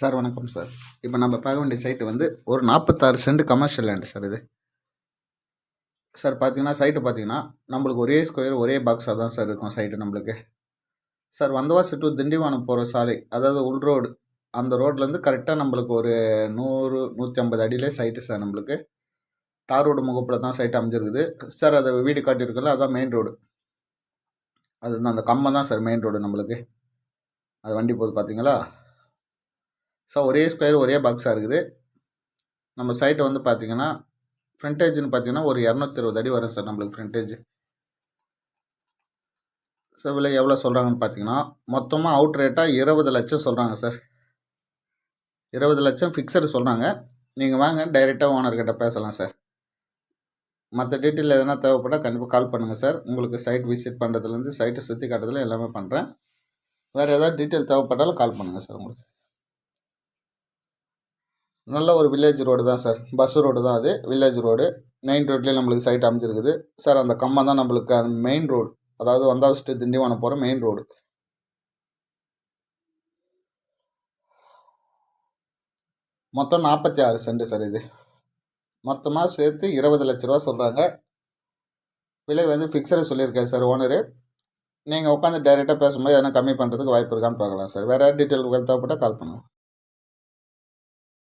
Sir வணக்கம் sir. இப்போ நம்ம பார்க்க வேண்டிய சைட்டு வந்து ஒரு நாற்பத்தாறு சென்ட் கமர்ஷியல் லேண்டு சார் இது. சார் பார்த்தீங்கன்னா சைட்டு பார்த்தீங்கன்னா நம்மளுக்கு ஒரே ஸ்கொயர் ஒரே பாக்ஸாக தான் சார் இருக்கும் சைட்டு நம்மளுக்கு. சார் வந்தவாசி டு திண்டிவனம் போகிற சாலை அதாவது உள் ரோடு அந்த ரோட்லேருந்து கரெக்டாக நம்மளுக்கு ஒரு நூறு நூற்றி ஐம்பது அடியிலே சைட்டு சார் நம்மளுக்கு. தார் ரோடு முகப்பில் தான் சைட்டு அமைஞ்சிருக்குது. சார் அதை வீடு காட்டியிருக்கல அதான் மெயின் ரோடு அது வந்து அந்த கம்பம் தான் சார் மெயின் ரோடு நம்மளுக்கு. அது வண்டி போகுது பார்த்தீங்களா ஸோ ஒரே ஸ்கொயர் ஒரே பாக்ஸாக இருக்குது. நம்ம சைட்டை வந்து பார்த்தீங்கன்னா ஃப்ரண்டேஜ்னு பார்த்தீங்கன்னா ஒரு இரநூத்தி இருபது அடி வரும் சார் நம்மளுக்கு ஃப்ரண்டேஜ் ஸோ விலை எவ்வளோ சொல்கிறாங்கன்னு பார்த்தீங்கன்னா மொத்தமாக அவுட் ரேட்டாக இருபது லட்சம் சொல்கிறாங்க சார் இருபது லட்சம் ஃபிக்ஸடு சொல்கிறாங்க நீங்கள் வாங்க டைரெக்டாக ஓனர்கிட்ட பேசலாம் சார் மற்ற டீட்டெயில் எதனா தேவைப்பட்டால் கண்டிப்பாக கால் பண்ணுங்கள் சார் உங்களுக்கு சைட் விசிட் பண்ணுறதுலேருந்து சைட்டை சுற்றி காட்டுறதுல எல்லாமே பண்ணுறேன் வேறு ஏதாவது டீட்டெயில் தேவைப்பட்டாலும் கால் பண்ணுங்கள் சார் உங்களுக்கு. நல்ல ஒரு வில்லேஜ் ரோடு தான் சார் பஸ் ரோடு தான் அது. வில்லேஜ் ரோடு மெயின் ரோட்லேயே நம்மளுக்கு சைட் அமைஞ்சிருக்குது. சார் அந்த கம்பம் தான் நம்மளுக்கு அந்த மெயின் ரோடு அதாவது வந்தாவஸ்ட்டு திண்டிவனம் போகிற மெயின் ரோடு மொத்தம் நாற்பத்தி ஆறு சென்ட் சார் இது. மொத்தமாக சேர்த்து இருபது லட்ச ரூபா சொல்கிறாங்க விலை வந்து ஃபிக்ஸடு சொல்லியிருக்கேன் சார் ஓனரு நீங்கள் உட்காந்து டைரெக்டாக பேசும்போது எதனா கம்மி பண்ணுறதுக்கு வாய்ப்பு இருக்கான்னு பார்க்கலாம் சார் வேறு டீட்டெயில் தேவைப்பட்டால் கால் பண்ணுங்கள்